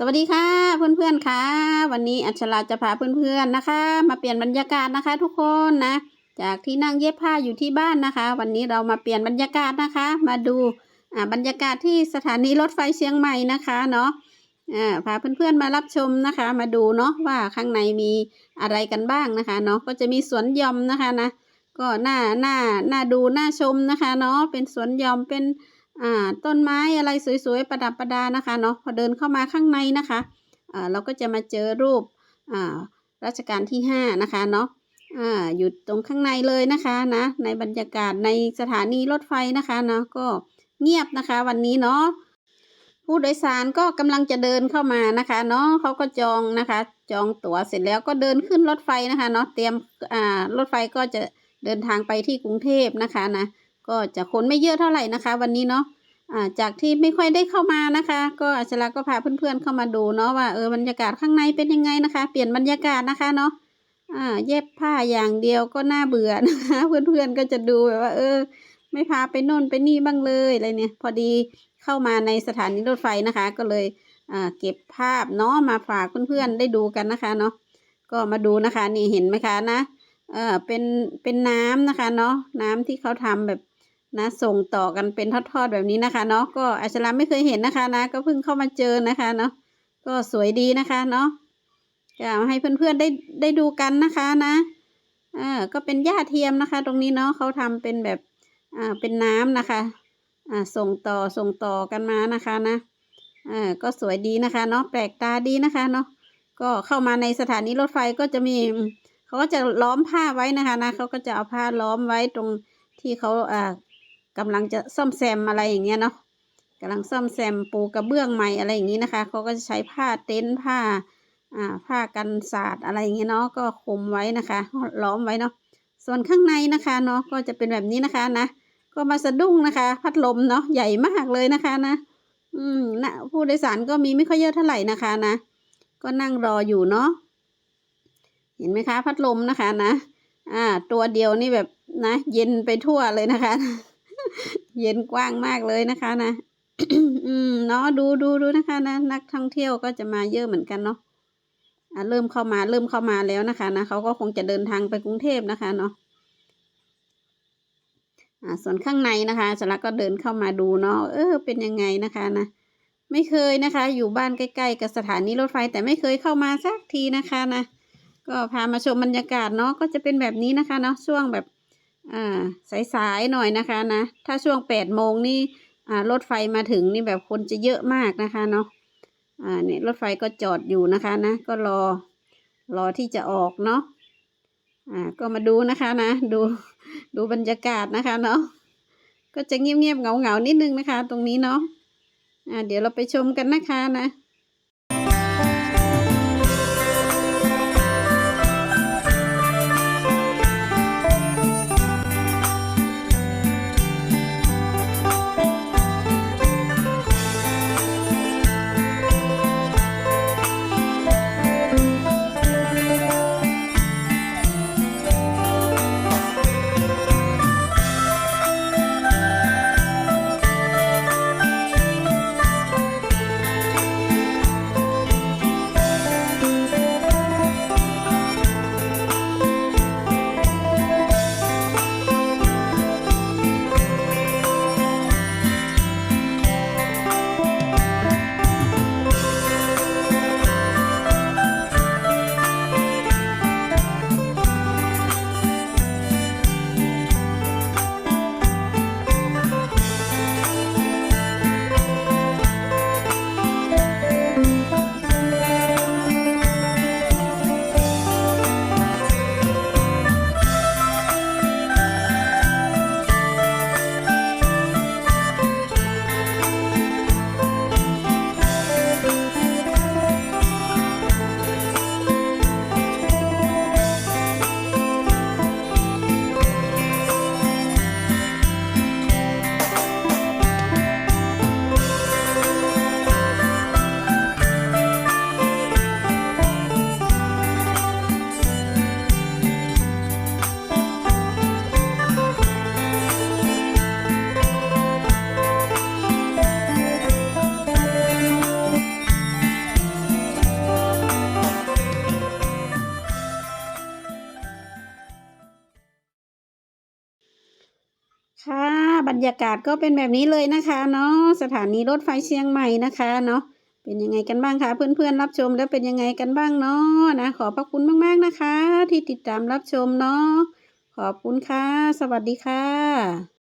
สวัสดีค่ะเพื่อนๆค่ะ วันนี้อัชราจะพาเพื่อนๆนะคะ มาเปลี่ยนบรรยากาศนะคะ ทุกคนนะ จากที่นั่งเย็บผ้าอยู่ที่บ้านนะคะ วันนี้เรามาเปลี่ยนบรรยากาศนะคะ มาดูอ่าบรรยากาศที่สถานีรถไฟเชียงใหม่นะคะเนาะอ่าพาเพื่อนๆมารับชมนะคะ มาดูเนาะว่าข้างในมีอะไรกันบ้างนะคะเนาะก็จะมีสวนยอมนะคะนะก็น่าน่าน่าดูน่าชมนะคะเนาะเป็นสวนยอมเป็น อ่าต้นไม้อะไรสวยๆประดับประดานะคะเนาะพอเดินเข้ามาข้างในนะคะอ่าเราก็จะมาเจอรูปอ่ารัชกาลที่ห้านะคะเนาะอ่าอยู่ตรงข้างในเลยนะคะนะในบรรยากาศในสถานีรถไฟนะคะเนาะก็เงียบนะคะวันนี้เนาะผู้โดยสารก็กำลังจะเดินเข้ามานะคะเนาะเขาก็จองนะคะ จองตั๋วเสร็จแล้วก็เดินขึ้นรถไฟนะคะเนาะเตรียมอ่ารถไฟก็จะเดินทางไปที่กรุงเทพนะคะนะ ก็จะคนไม่เยอะเท่าไหร่นะคะ วันนี้เนาะจากที่ไม่ค่อยได้เข้ามานะคะ ก็อัชราก็พาเพื่อนๆเข้ามาดูเนาะว่าเออบรรยากาศข้างในเป็นยังไงนะคะ เปลี่ยนบรรยากาศนะคะเนาะเย็บผ้าอย่างเดียวก็น่าเบื่อนะคะ เพื่อนๆก็จะดูแบบว่า เออ ไม่พาไปโน่นไปนี่บ้างเลยอะไรเนี่ย พอดีเข้ามาในสถานีรถไฟนะคะ ก็เลยเก็บภาพเนาะมาฝากเพื่อนๆได้ดูกันนะคะเนาะก็มาดูนะคะ นี่เห็นไหมคะนะเออเป็นเป็นน้ำนะคะเนาะน้ำที่เขาทำแบบ นะส่งต่อกันเป็นทอดๆแบบนี้นะคะเนาะก็อัชราไม่เคยเห็นนะคะนะ ก็เพิ่งเข้ามาเจอนะคะเนาะก็สวยดีนะคะเนาะก็ให้เพื่อนๆได้ได้ดูกันนะคะนะเออก็เป็นหญ้าเทียมนะคะ ตรงนี้เนาะเขาทำเป็นแบบอ่าเป็นน้ำนะคะอ่าส่งต่อส่งต่อกันมานะคะนะเออก็สวยดีนะคะเนาะแปลกตาดีนะคะเนาะก็เข้ามาในสถานีรถไฟก็จะมีเขาก็จะล้อมผ้าไว้นะคะนะเขาก็จะเอาผ้าล้อมไว้ตรงที่เขาอ่า กำลังจะซ่อมแซมอะไรอย่างเงี้ยเนาะกำลังซ่อมแซมปูกระเบื้องใหม่อะไรอย่างงี้นะคะเขาก็จะใช้ผ้าเต็นท์ผ้าอ่าผ้ากันสาดอะไรอย่างเงี้ยเนาะก็คลุมไว้นะคะล้อมไว้เนาะส่วนข้างในนะคะเนาะก็จะเป็นแบบนี้นะคะนะก็มาสะดุ้งนะคะ พัดลมเนาะใหญ่มากเลยนะคะนะอืมนะผู้โดยสารก็มีไม่ค่อยเยอะเท่าไหร่นะคะนะ ก็นั่งรออยู่เนาะเห็นไหมคะ พัดลมนะคะนะ อ่า ตัวเดียวนี่แบบนะ เย็นไปทั่วเลยนะคะ เย็นกว้างมากเลยนะคะนะอืมเนาะดูดูดูนะคะนะนักท่องเที่ยวก็จะมาเยอะเหมือนกันเนาะอ่าเริ่มเข้ามาเริ่มเข้ามาแล้วนะคะนะเขาก็คงจะเดินทางไปกรุงเทพนะคะเนาะอ่าส่วนข้างในนะคะสลักก็เดินเข้ามาดูเนาะเออเป็นยังไงนะคะนะไม่เคยนะคะ อยู่บ้านใกล้ๆกับสถานีรถไฟแต่ไม่เคยเข้ามาสักทีนะคะนะก็พามาชมบรรยากาศเนาะก็จะเป็นแบบนี้นะคะเนาะช่วงแบบ อ่าสายๆหน่อยนะคะนะ ถ้าช่วงแปดโมงนี่อ่ารถไฟมาถึงนี่แบบคนจะเยอะมากนะคะเนาะอ่าเนี่ยรถไฟก็จอดอยู่นะคะนะ ก็รอรอที่จะออกเนาะอ่าก็มาดูนะคะนะ ดูดูบรรยากาศนะคะเนาะก็จะเงียบๆเหงาๆนิดนึงนะคะ ตรงนี้เนาะอ่าเดี๋ยวเราไปชมกันนะคะนะ บรรยากาศก็เป็นแบบนี้เลยนะคะเนาะสถานีรถไฟเชียงใหม่นะคะเนาะเป็นยังไงกันบ้างคะเพื่อนๆรับชมแล้วเป็นยังไงกันบ้างเนาะนะขอบพระคุณมากๆนะคะ ที่ติดตามรับชมเนาะขอบคุณค่ะ สวัสดีค่ะ